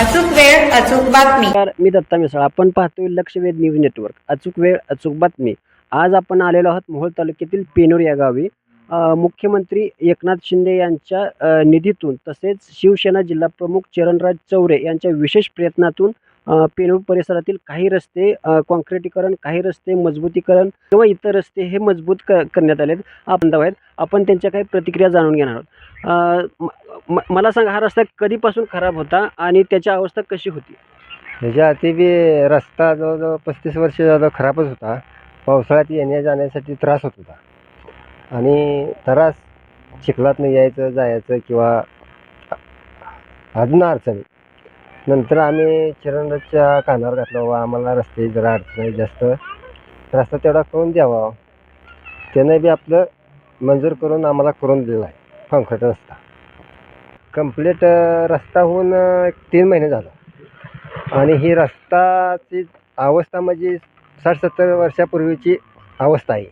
अचूक वेळ अचूक बातमी. मी दत्ता मिसळ. आपण पाहतोय लक्षवेध न्यूज नेटवर्क. अचूक वेळ अचूक बातमी. आज आपण आलेलो आहोत मोहोळ तालुक्यातील पेनूर या गावी. मुख्यमंत्री एकनाथ शिंदे यांच्या निधीतून तसेच शिवसेना जिल्हा प्रमुख चरणराज चौरे यांच्या विशेष प्रयत्नातून पेनूर परिसरातील काही रस्ते कॉन्क्रिटीकरण काही रस्ते मजबूतीकरण किंवा इतर रस्ते हे मजबूत क करण्यात आलेत आपण आहेत आपण त्यांच्या काही प्रतिक्रिया जाणून घेणार आहोत. म- मला सांगा हा रस्ता कधीपासून खराब होता आणि त्याची अवस्था कशी होती? ह्याच्या आधी बी रस्ता जवळजवळ पस्तीस वर्ष जवळ खराबच होता. पावसाळ्यात येण्या जाण्यासाठी त्रास होत होता. आणि त्रास चिखलातनं यायचं जायचं किंवा अजून अडचणी. नंतर आम्ही चिरणच्या कानावर घातलं व आम्हाला रस्ते जरा अडचण आहे जास्त. रस्ता तेवढा करून द्यावा. त्यानं बी आपलं मंजूर करून आम्हाला करून दिला आहे कॉन्क्रीट रस्ता. कंप्लीट रस्ता होऊन एक तीन महिने झालं. आणि ही रस्ताची अवस्था म्हणजे साठ सत्तर वर्षापूर्वीची अवस्था आहे.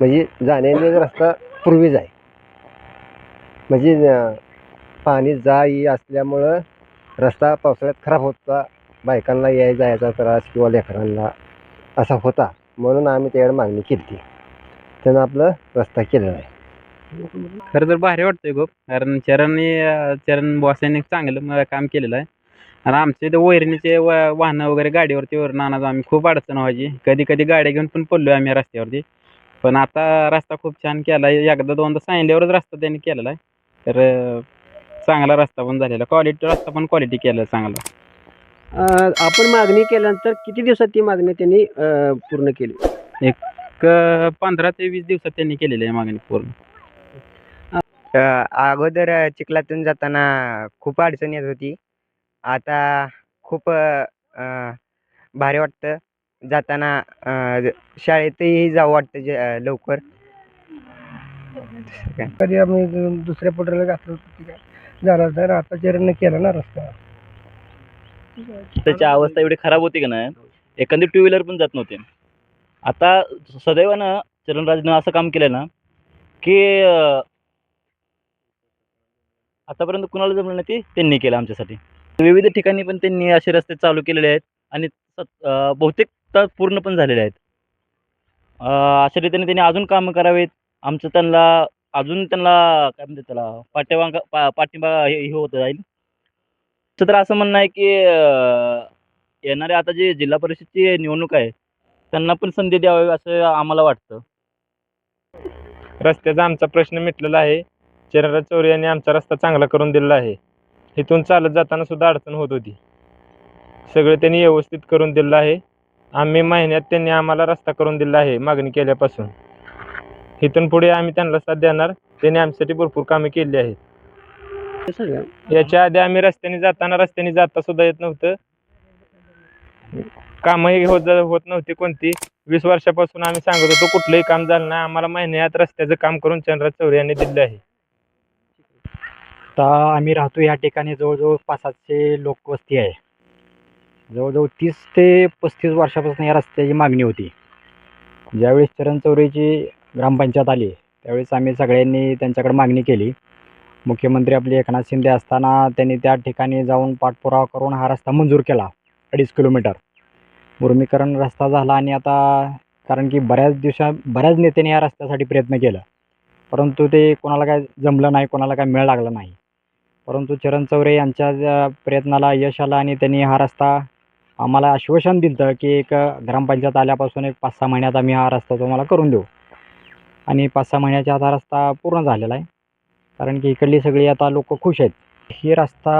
म्हणजे जाण्याने रस्ता पूर्वीच आहे. म्हणजे पाणी जाई असल्यामुळं रस्ता पावसाळ्यात खराब होता. बायकांना याय जायचा त्रास किंवा लेकरांना असा होता. म्हणून आम्ही त्याकडे मागणी केली त्यानं आपलं रस्ता केलेला आहे. खरं तर भारी वाटतंय खूप कारण चरण बॉस यांनी चांगलं काम केलेलं आहे. आणि आमचे इथे वैरणीचे व वाहनं वगैरे गाडीवरती वरून आणायचो आम्ही खूप अडचण व्हायची. कधी कधी गाड्या घेऊन पण पडलो आम्ही रस्त्यावरती. पण आता रस्ता खूप छान केला आहे एकदा दोनदा सांगितल्यावरच रस्ता त्यांनी केलेला आहे. तर चांगला रस्ता पण झालेला. क्वालिटी रस्ता पण क्वालिटी केलं चांगला. आपण मागणी केल्यानंतर किती दिवसात ती मागणी त्यांनी पूर्ण केली? क- पंधरा ते वीस दिवसात त्यांनी केलेली आहे मागणी पूर्ण. अ, अगोदर चिखलातून जाताना खूप अडचण येत होती. आता खूप भारी वाटतं. जाताना शाळेतही जावं वाटतं जे लवकर. कधी आम्ही दुसऱ्या पोटरला घातलं झाला तर आता चरण केला ना रस्ता. त्याची अवस्था एवढी खराब होती का नाही? एखादी टू व्हीलर पण जात नव्हते. आता सदैवानं चरणराजनं असं काम केलं ना की आतापर्यंत कुणाला जमलं नाही ते त्यांनी केलं आमच्यासाठी. विविध ठिकाणी पण त्यांनी असे रस्ते चालू केलेले आहेत आणि बहुतेक तर पूर्ण पण झालेले आहेत. अशा रीतीने त्यांनी अजून कामं करावेत. आमचं त्यांना अजून त्यांना काय म्हणतात त्याला पाठ्यवांग पा पाठिंबा हे हे होत जाईल. तर असं म्हणणं आहे की येणारे आता जे जिल्हा परिषदची निवडणूक आहे त्यांना पण संधी द्यावी असं आम्हाला वाटतं. रस्त्याचा आमचा प्रश्न मिटलेला आहे. चरणराज चौरे यांनी आमचा रस्ता चांगला करून दिलेला आहे. इथून चालत जाताना सुद्धा अडचण होत होती. सगळं त्यांनी व्यवस्थित करून दिलेलं आहे. आम्ही महिन्यात त्यांनी आम्हाला रस्ता करून दिला आहे मागणी केल्यापासून. इथून पुढे आम्ही त्यांना साथ देणार त्यांनी आमच्यासाठी भरपूर कामे केली आहेत. याच्या आधी आम्ही रस्त्याने जाताना रस्त्याने जाता सुद्धा येत नव्हतं. कामही होत होत नव्हती कोणती. वीस वर्षापासून आम्ही सांगत होतो कुठलंही काम झालं नाही. आम्हाला महिन्यात रस्त्याचं काम करून चंद्रा चौरे यांनी दिलं आहे. आता आम्ही राहतो या ठिकाणी जवळजवळ पाच सातशे लोकवस्ती आहे. जवळजवळ तीस ते पस्तीस वर्षापासून या रस्त्याची मागणी होती. ज्यावेळेस चरण चौरेची ग्रामपंचायत आली त्यावेळेस आम्ही सगळ्यांनी त्यांच्याकडे मागणी केली. मुख्यमंत्री आपले एकनाथ शिंदे असताना त्यांनी त्या ठिकाणी जाऊन पाठपुरावा करून हा रस्ता मंजूर केला अडीच किलोमीटर. मुर्मीकरण रस्ता झाला आणि आता कारण की बऱ्याच दिवसा बऱ्याच नेत्यांनी या रस्त्यासाठी प्रयत्न केला. परंतु ते कोणाला काय जमलं नाही कोणाला काय मेळ लागला नाही. परंतु चरण चौरे यांच्या प्रयत्नाला यश आलं आणि त्यांनी हा रस्ता आम्हाला आश्वासन दिलं की एक ग्रामपंचायत आल्यापासून एक पाच सहा महिन्यात आम्ही हा रस्ता तुम्हाला करून देऊ. आणि पाच सहा महिन्याच्या आता हा रस्ता पूर्ण झालेला आहे. कारण की इकडली सगळी आता लोक खुश आहेत. ही रस्ता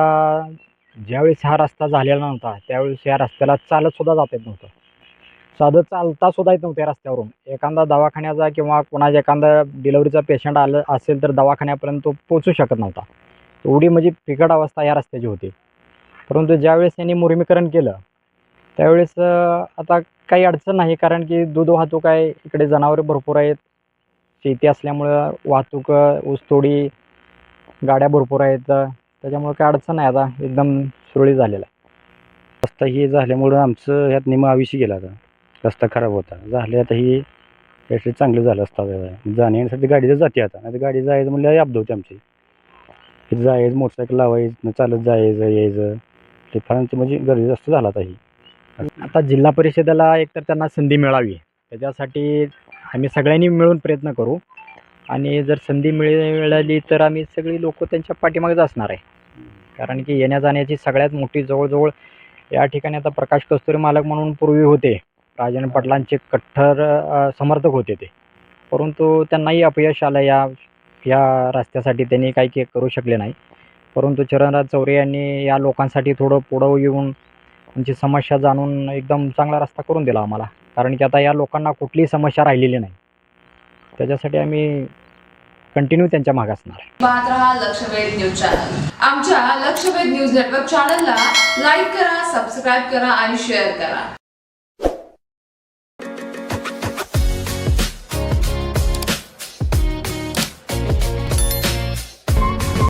ज्यावेळेस हा रस्ता झालेला नव्हता त्यावेळेस या रस्त्याला चालतसुद्धा जात येत नव्हतं. साधं चालता सुद्धा येत नव्हतं या रस्त्यावरून. एखादा दवाखान्याचा किंवा कोणाचा एखादा डिलेवरीचा पेशंट आलं असेल तर दवाखान्यापर्यंत तो पोचू शकत नव्हता. एवढी म्हणजे फिकट अवस्था या रस्त्याची होती. परंतु ज्यावेळेस यांनी मुर्मीकरण केलं त्यावेळेस आता काही अडचण नाही कारण की दूध वाहतूक आहे इकडे जनावरे भरपूर आहेत. शेती असल्यामुळं वाहतूक ऊसतोडी गाड्या भरपूर आहेत. त्याच्यामुळं काही अडचण नाही आता एकदम सुरळीत झालेला आहे. रस्ता ही झाल्यामुळं आमचं ह्यात निम आयुष्य गेला आता. रस्ता खराब होता. झाले आता ही याचे चांगलं झालं असतं जाण्यासाठी गाडीचं गाडी जाते आता. नाही गाडी जायचं म्हणलं अपद होते आमची. इथं जायचं मोटरसायकल लावायचं चालत जायचं यायचं. ते फार म्हणजे गरजेचं असतं झालं आता ही. आता जिल्हा परिषदेला एकतर त्यांना संधी मिळावी. त्याच्यासाठी आम्ही सगळ्यांनी मिळून प्रयत्न करू. आणि जर संधी मिळ मिळाली तर आम्ही सगळी लोक त्यांच्या पाठीमागेच असणार आहे. कारण की येण्या जाण्याची सगळ्यात मोठी जवळजवळ या ठिकाणी आता प्रकाश कस्तुरी मालक म्हणून पूर्वी होते. राजन पाटलांचे कट्टर समर्थक होते ते. परंतु त्यांनाही अपयश आलं या या रस्त्यासाठी त्यांनी काही के करू शकले नाही. परंतु चरणराज चौरे यांनी या लोकांसाठी थोडं पुढं येऊन त्यांची समस्या जाणून एकदम चांगला रस्ता करून दिला आम्हाला. कारण की आता या लोकांना कुठलीही समस्या राहिलेली नाही. त्याच्यासाठी आम्ही कंटिन्यू त्यांच्या मागे असणार. आहे पाहत लक्षवेध न्यूज चॅनल आमच्या लक्षवेध न्यूज नेटवर्क चॅनलला लाईक करा सबस्क्राईब करा आणि शेअर करा.